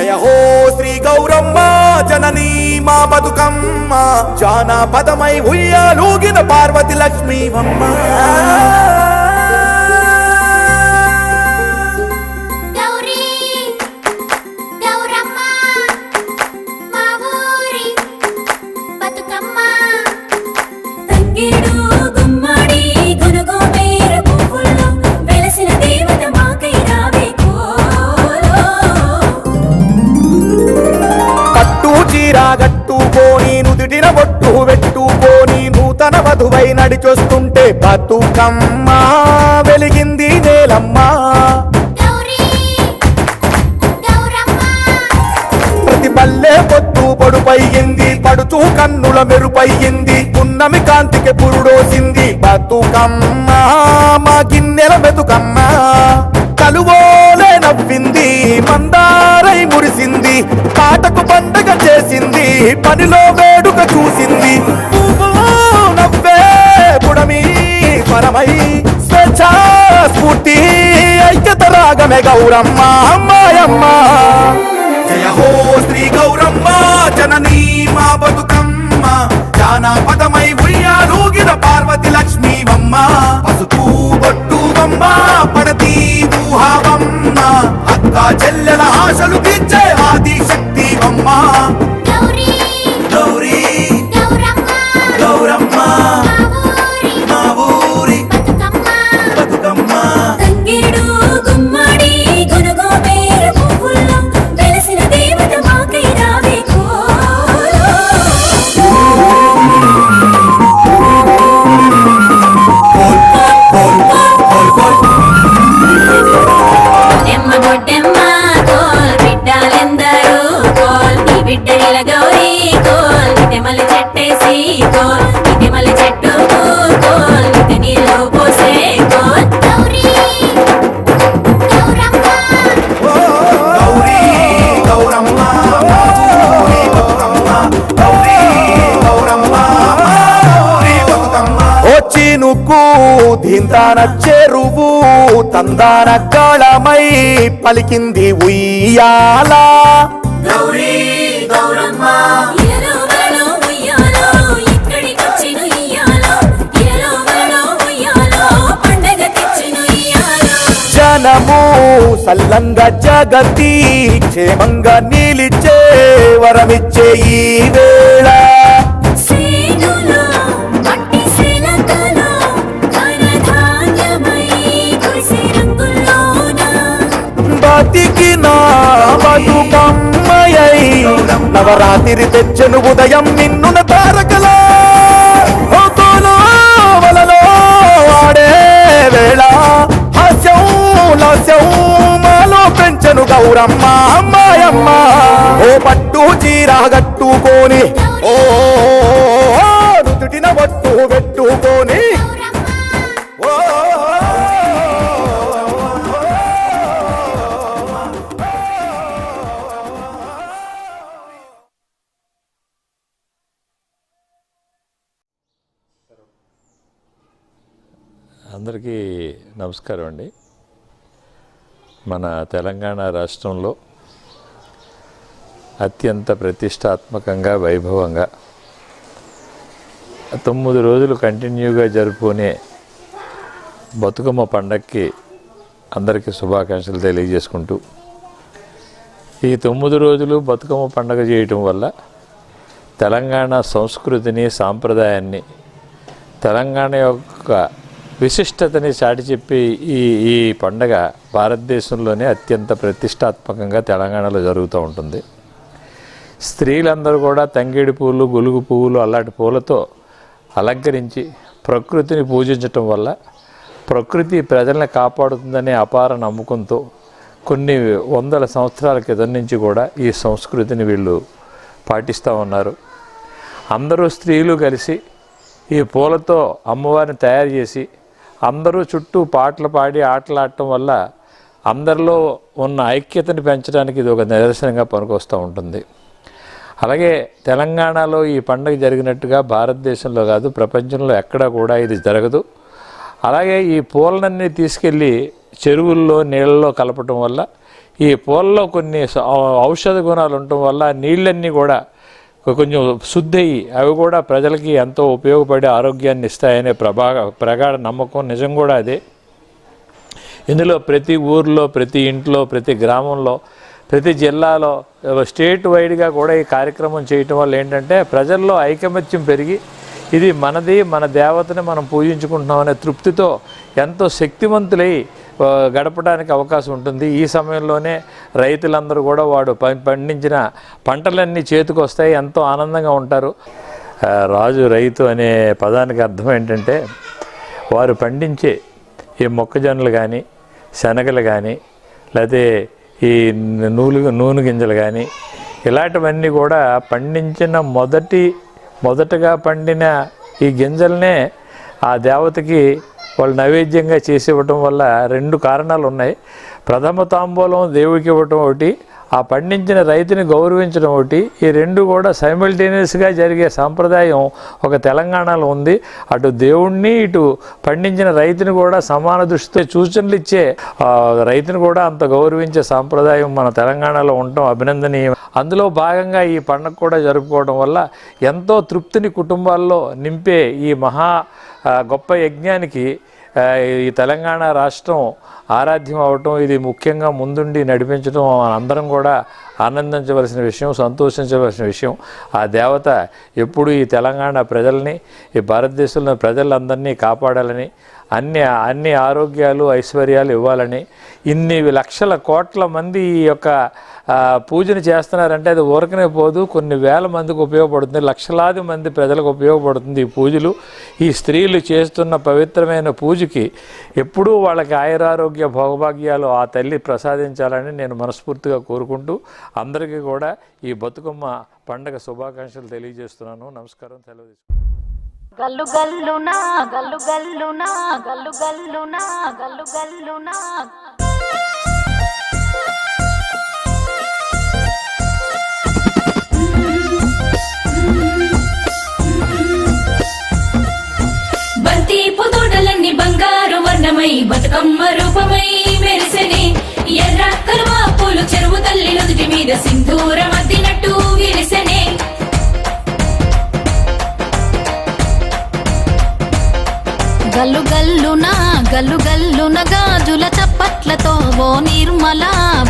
జయహో శ్రీ గౌరమ్మ జననీ మా బతుకమ్మ. జానా పదమై ఉయ్యాలూగిన పార్వతి లక్ష్మీవమ్మ. బతుకమ్మ వెలిగింది నేలమ్మ. ప్రతి పల్లె పొత్తు పొడుపయ్యింది పడుతూ కన్నుల మెరుపయ్యింది. పున్నమి కాంతికి పురుడోసింది బతుకమ్మ మా గిన్నెల బతుకమ్మ. కలువోలే నవ్వింది మందారై మురిసింది. పాటకు పండగ చేసింది పనిలో వేడుక చూసింది. పరమై స్వేచ్ఛ స్ఫూర్తి ఐక్యత రాగమే గౌరమ్మ అమ్మాయమ్మ. జయ హో శ్రీ గౌరమ్మ జననీ మా బతుకమ్మ. జానపదమై ఉయ్యాలూగిన పార్వతి లక్ష్మీవమ్మ. పసుపు బొట్టువమ్మ పడతి ఊహావమ్మ. అక్క చెల్లెల ఆశలు తీర్చే ఆది శక్తివమ్మ నుక్కు దింతాన చెరువు తందాన కాళమై పలికింది ఉయ్యాల. గౌరీ గౌరమ్మ. జనము సల్లంగా జగతి క్షేమంగా నిలిచే వరమిచ్చే ఈ వేళ. నవరాత్రి తెచ్చను ఉదయం నిన్నున తారకలో. ఓ ఆడే వేళ. హాస్యం లాస్యం మాలో పెంచను గౌరమ్మ అమ్మాయమ్మ. ఓ పట్టు చీర కట్టుకొని ఓ నుదుటిన బట్టు పెట్టుకొని అందరికీ నమస్కారం అండి. మన తెలంగాణ రాష్ట్రంలో అత్యంత ప్రతిష్టాత్మకంగా వైభవంగా తొమ్మిది రోజులు కంటిన్యూగా జరుపుకునే బతుకమ్మ పండక్కి అందరికీ శుభాకాంక్షలు తెలియజేసుకుంటూ ఈ తొమ్మిది రోజులు బతుకమ్మ పండగ చేయటం వల్ల తెలంగాణ సంస్కృతిని సాంప్రదాయాన్ని తెలంగాణ యొక్క విశిష్టతని చాటి చెప్పి ఈ ఈ పండగ భారతదేశంలోనే అత్యంత ప్రతిష్టాత్మకంగా తెలంగాణలో జరుగుతూ ఉంటుంది. స్త్రీలందరూ కూడా తంగేడి పువ్వులు గొలుగు పువ్వులు అలాంటి పూలతో అలంకరించి ప్రకృతిని పూజించటం వల్ల ప్రకృతి ప్రజల్ని కాపాడుతుందనే అపార నమ్మకంతో కొన్ని వందల సంవత్సరాల క్రితం నుంచి కూడా ఈ సంస్కృతిని వీళ్ళు పాటిస్తూ ఉన్నారు. అందరూ స్త్రీలు కలిసి ఈ పూలతో అమ్మవారిని తయారు చేసి అందరూ చుట్టూ పాటలు పాడి ఆటలాడటం వల్ల అందరిలో ఉన్న ఐక్యతని పెంచడానికి ఇది ఒక నిదర్శనంగా పనికొస్తూ ఉంటుంది. అలాగే తెలంగాణలో ఈ పండుగ జరిగినట్టుగా భారతదేశంలో కాదు ప్రపంచంలో ఎక్కడా కూడా ఇది జరగదు. అలాగే ఈ పూలనన్నీ తీసుకెళ్ళి చెరువుల్లో నీళ్ళలో కలపటం వల్ల ఈ పూలలో కొన్ని ఔషధ గుణాలు ఉండటం వల్ల నీళ్ళన్నీ కూడా కొంచెం శుద్ధి అవి కూడా ప్రజలకి ఎంతో ఉపయోగపడే ఆరోగ్యాన్ని ఇస్తాయనే ప్రభా ప్రగాఢ నమ్మకం. నిజం కూడా అదే. ఇందులో ప్రతి ఊర్లో ప్రతి ఇంట్లో ప్రతి గ్రామంలో ప్రతి జిల్లాలో స్టేట్ వైడ్గా కూడా ఈ కార్యక్రమం చేయటం వల్ల ఏంటంటే ప్రజల్లో ఐకమత్యం పెరిగి ఇది మనది మన దేవతని మనం పూజించుకుంటున్నామనే తృప్తితో ఎంతో శక్తివంతులై గడపడానికి అవకాశం ఉంటుంది. ఈ సమయంలోనే రైతులందరూ కూడా వాడు పండించిన పంటలన్నీ చేతికొస్తాయి ఎంతో ఆనందంగా ఉంటారు. రాజు రైతు అనే పదానికి అర్థం ఏంటంటే వారు పండించే ఈ మొక్కజొన్నలు కానీ శనగలు కానీ లేకపోతే ఈ నూలు నూనె గింజలు కానీ ఇలాంటివన్నీ కూడా పండించిన మొదటి మొదటగా పండిన ఈ గింజలనే ఆ దేవతకి వాళ్ళు నైవేద్యంగా చేసి ఇవ్వటం వల్ల రెండు కారణాలు ఉన్నాయి. ప్రథమ తాంబూలం దేవుడికి ఇవ్వటం ఒకటి ఆ పండించిన రైతుని గౌరవించడం ఒకటి. ఈ రెండు కూడా సైమిల్టేనియస్గా జరిగే సాంప్రదాయం ఒక తెలంగాణలో ఉంది. అటు దేవుణ్ణి ఇటు పండించిన రైతుని కూడా సమాన దృష్టితో సూచనలు ఇచ్చే రైతుని కూడా అంత గౌరవించే సాంప్రదాయం మన తెలంగాణలో ఉండటం అభినందనీయం. అందులో భాగంగా ఈ పండుగ కూడా జరుపుకోవడం వల్ల ఎంతో తృప్తిని కుటుంబాల్లో నింపే ఈ మహా గొప్ప యజ్ఞానికి ఈ తెలంగాణ రాష్ట్రం ఆరాధ్యం అవటం ఇది ముఖ్యంగా ముందుండి నడిపించడం అందరం కూడా ఆనందించవలసిన విషయం సంతోషించవలసిన విషయం. ఆ దేవత ఎప్పుడు ఈ తెలంగాణ ప్రజల్ని ఈ భారతదేశంలో ప్రజలందరినీ కాపాడాలని అన్ని అన్ని ఆరోగ్యాలు ఐశ్వర్యాలు ఇవ్వాలని ఇన్ని లక్షల కోట్ల మంది ఈ యొక్క పూజను చేస్తున్నారంటే అది ఊరకనే పోదు. కొన్ని వేల మందికి ఉపయోగపడుతుంది లక్షలాది మంది ప్రజలకు ఉపయోగపడుతుంది ఈ పూజలు. ఈ స్త్రీలు చేస్తున్న పవిత్రమైన పూజకి ఎప్పుడూ వాళ్ళకి ఆయురారోగ్య భోగభాగ్యాలు ఆ తల్లి ప్రసాదించాలని నేను మనస్ఫూర్తిగా కోరుకుంటూ అందరికీ కూడా ఈ బతుకమ్మ పండగ శుభాకాంక్షలు తెలియజేస్తున్నాను. నమస్కారం. సెలవు. గల్లు గల్లునా గల్లు గల్లునా గల్లు గల్లునా గల్లు గల్లునా. బంతి పొదోటలన్నీ బంగారు వర్ణమై బతుకమ్మ రూపమై మెరిసెనే. ఎర్ర కలువ పూలు చెరువు తల్లి నుదుటి మీద సింధూరం అద్దినట్టు విరిసెనే. గల్లు గల్లున గల్లు గల్లున గాజుల చప్పట్లతో ఓ నిర్మల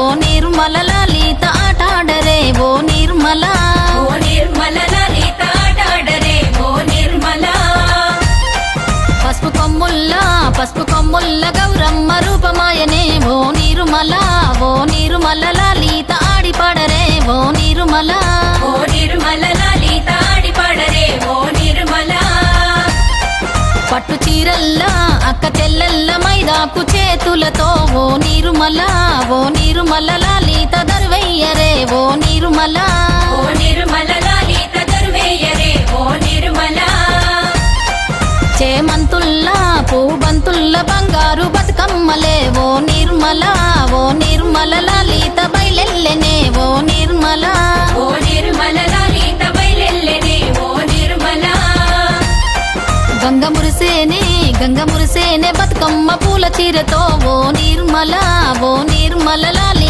ఓ నిర్మల లలిత ఆటాడరే ఓ నిర్మల. ఓ నిర్మల లలిత ఆటాడరే ఓ నిర్మల. పసుపు కొమ్ముల్లా పసుపు కొమ్ముల్ల గౌరమ్మ ఓ నిర్మల. ఓ నిర్మల లలిత ఆడిపాడరే ఓ నిర్మల. పట్టు చీరల్లా అక్క చెల్లెల్ల మైదాకు చేతులతో ఓ నిర్మల. ఓ నిర్మల లలిత దర్వయ్యరే ఓ నిర్మల. ఓ నిర్మల గంగ మురిసేనే బతుకమ్మ పూల చీరతో ఓ నిర్మల ఓ నిర్మల లలిత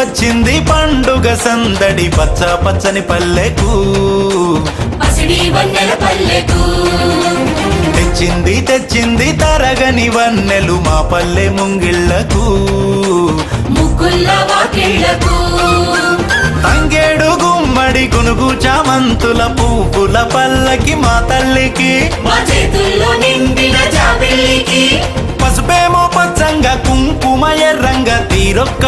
వచ్చింది పండుగ సందడి పచ్చ పచ్చని పల్లెకు. తెచ్చింది తెచ్చింది తరగని వన్నెలు మా పల్లె ముంగిళ్ళకు. తంగేడు గుమ్మడి గునుగు చామంతుల పువ్వుల పల్లకి మా తల్లికి. మా చేతుల్లో నిండిన జాబిల్లికి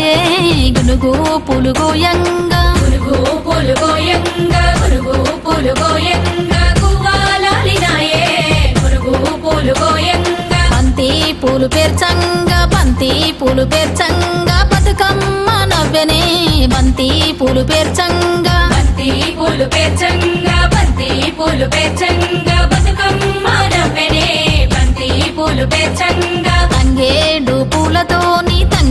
గోయంగా గునుగు పూలు గోయంగా గువ్వాలాలినాయే గునుగు పూలు గోయంగా గురుగు పూలు గోయంగా గురుగు పూలు గోయంగా గువ్వాలాలినాయే గురుగు పూలు గోయంగా బంతి పూలు పేర్చంగా బంతి పూలు పేర్చంగా బతుకమ్మ నవ్వెనే. బంతి పూలు పేర్చంగా. బంతి పూలు పేర్చంగా బంతి పూలు పేర్చంగా బతుకమ్మ నవ్వెనే. బంతి పూలు పేర్చంగా. తంగేడు పూలతోని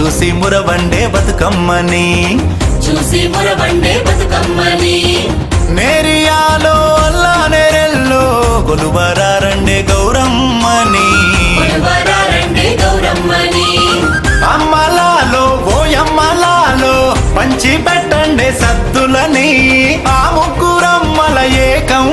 చూసి మురవండే బతుకమ్మని. చూసి మురబండే బతుకమ్మని. నేరియాలో అల్లా నేరెల్లో కొలువరారండే గౌరమ్మని. అమ్మలాలో ఓయమ్మలాలో పంచి పెట్టండి సద్దులని. ఆ ముగ్గురమ్మల ఏకం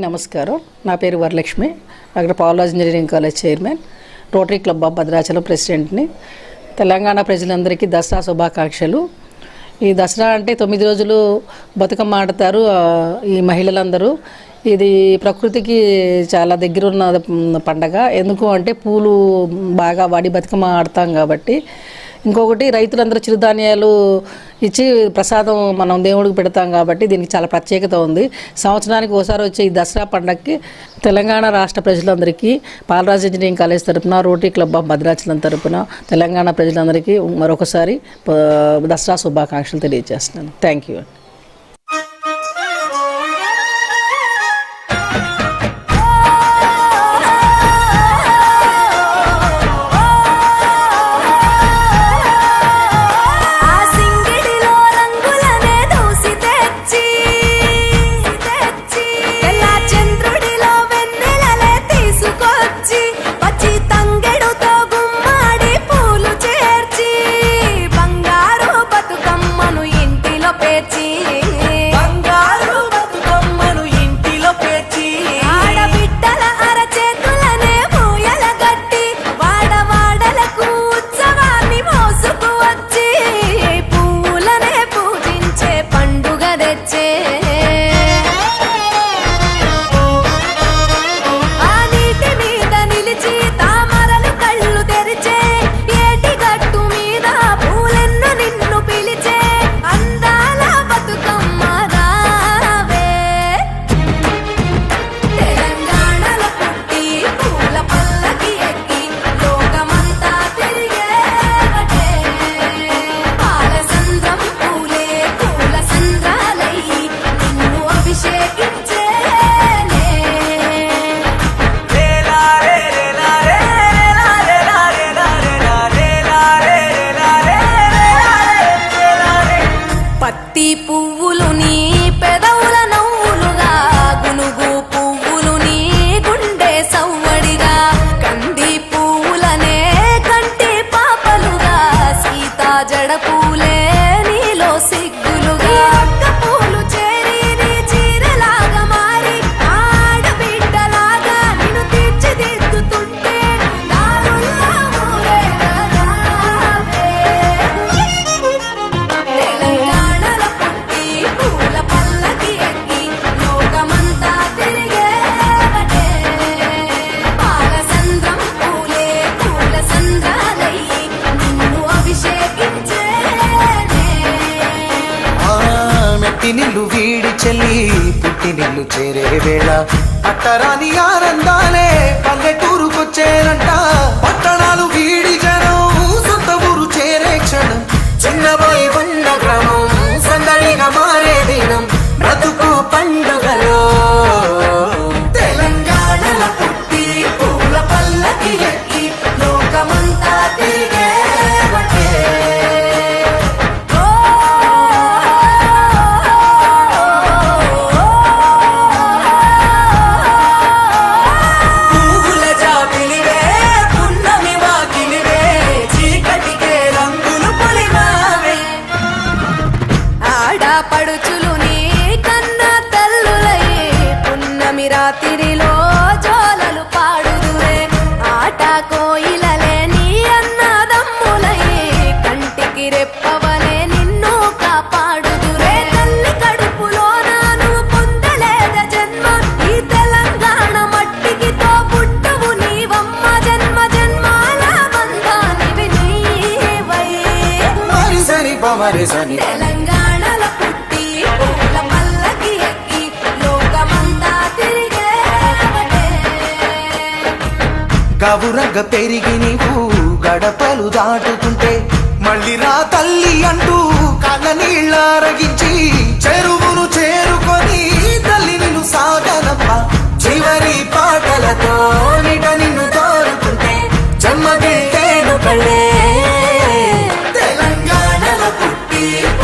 అందరికీ నమస్కారం. నా పేరు Varalakshmi. Doctor Paulraj engineering college chairman. Rotary club of Bhadrachalam ప్రెసిడెంట్ని. Telangana ప్రజలందరికీ దసరా శుభాకాంక్షలు. ఈ దసరా అంటే తొమ్మిది రోజులు బతుకమ్మ ఆడతారు ఈ మహిళలందరూ. ఇది ప్రకృతికి చాలా దగ్గరున్న ఉన్న పండగ. ఎందుకు అంటే పూలు బాగా వాడి బతుకమ్మ ఆడతాం కాబట్టి ఇంకొకటి రైతులందరూ చిరుధాన్యాలు ఇచ్చి ప్రసాదం మనం దేవుడికి పెడతాం కాబట్టి దీనికి చాలా ప్రత్యేకత ఉంది. సంవత్సరానికి ఒకసారి వచ్చే ఈ దసరా పండగకి తెలంగాణ రాష్ట్ర ప్రజలందరికీ పాలరాజు ఇంజనీరింగ్ కాలేజ్ తరపున రోటరీ క్లబ్ ఆఫ్ భద్రాచలం తరపున తెలంగాణ ప్రజలందరికీ మరొకసారి దసరా శుభాకాంక్షలు తెలియజేస్తున్నాను. థ్యాంక్ యూ தெரு தெரே வேளா. பட்டராணி யாரந்தானே பந்தே సరి పమరి సని తెలంగాణల పుట్టి పూల పల్లకి ఎక్కి లోకమంతా తిరిగేవటే గవురగ పెరిగి నీవు గడపలు దాటుతుంటే మళ్ళీ రా తల్లి అంటూ కళ్ళ నీళ్ళ అరగించి చెరువును చేరుకొని తల్లి నిన్ను సాగనప్ప. చివరి పాటలతో నిట నిన్ను తోరుకుంటే కళ్ళే తెలంగాణలో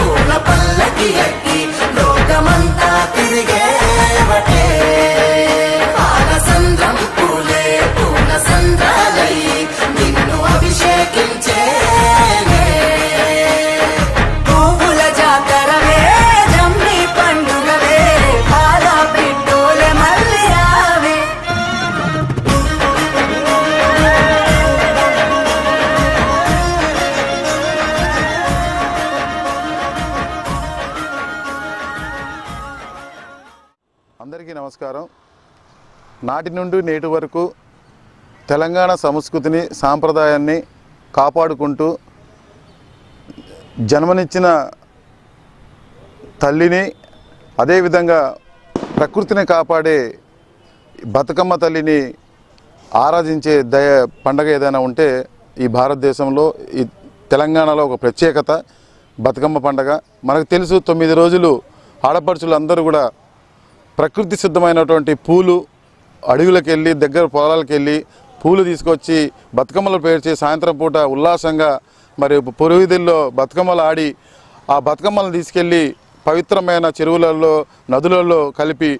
నాటి నుండి నేటి వరకు తెలంగాణ సంస్కృతిని సాంప్రదాయాన్ని కాపాడుకుంటూ జన్మనిచ్చిన తల్లిని అదేవిధంగా ప్రకృతిని కాపాడే బతుకమ్మ తల్లిని ఆరాధించే దయ పండగ ఏదైనా ఉంటే ఈ భారతదేశంలో ఈ తెలంగాణలో ఒక ప్రత్యేకత బతుకమ్మ పండగ. మనకు తెలుసు తొమ్మిది రోజులు ఆడపడుచులు అందరూ కూడా ప్రకృతి సిద్ధమైనటువంటి పూలు అడవులకు వెళ్ళి దగ్గర పొలాలకు వెళ్ళి పూలు తీసుకొచ్చి బతుకమ్మలు పేర్చి సాయంత్రం పూట ఉల్లాసంగా మరి పొరుగుదిల్లో బతుకమ్మలు ఆడి ఆ బతుకమ్మలను తీసుకెళ్ళి పవిత్రమైన చెరువులలో నదులలో కలిపి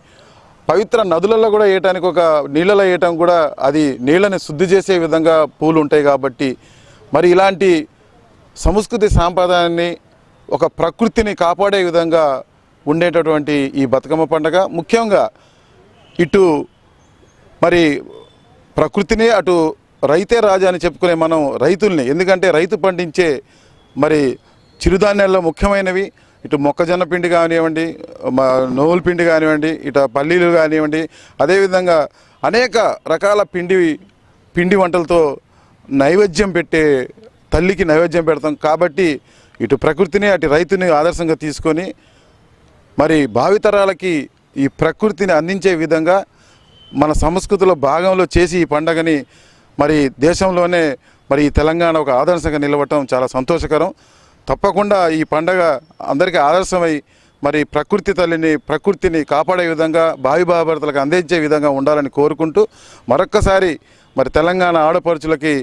పవిత్ర నదులలో కూడా వేయటానికి ఒక నీళ్ళలో వేయటం కూడా అది నీళ్ళని శుద్ధి చేసే విధంగా పూలు ఉంటాయి కాబట్టి మరి ఇలాంటి సంస్కృతి సాంప్రదాయాన్ని ఒక ప్రకృతిని కాపాడే విధంగా ఉండేటటువంటి ఈ బతుకమ్మ పండగ. ముఖ్యంగా ఇటు మరి ప్రకృతినే అటు రైతే రాజా అని చెప్పుకునే మనం రైతుల్ని. ఎందుకంటే రైతు పండించే మరి చిరుధాన్యాల్లో ముఖ్యమైనవి ఇటు మొక్కజొన్న పిండి కానివ్వండి నోవుల నువ్వుల పిండి కానివ్వండి ఇటు పల్లీలు కానివ్వండి అదేవిధంగా అనేక రకాల పిండి పిండి వంటలతో నైవేద్యం పెట్టే తల్లికి నైవేద్యం పెడతాం. కాబట్టి ఇటు ప్రకృతిని అటు రైతుని ఆదర్శంగా తీసుకొని మరి భావితరాలకి ఈ ప్రకృతిని అందించే విధంగా మన సంస్కృతిలో భాగంలో చేసి ఈ పండగని మరి దేశంలోనే మరి తెలంగాణ ఒక ఆదర్శంగా నిలవటం చాలా సంతోషకరం. తప్పకుండా ఈ పండగ అందరికీ ఆదర్శమై మరి ప్రకృతి తల్లిని ప్రకృతిని కాపాడే విధంగా భావి భావభర్తలకు అందించే విధంగా ఉండాలని కోరుకుంటూ మరొక్కసారి మరి తెలంగాణ ఆడపడుచులకి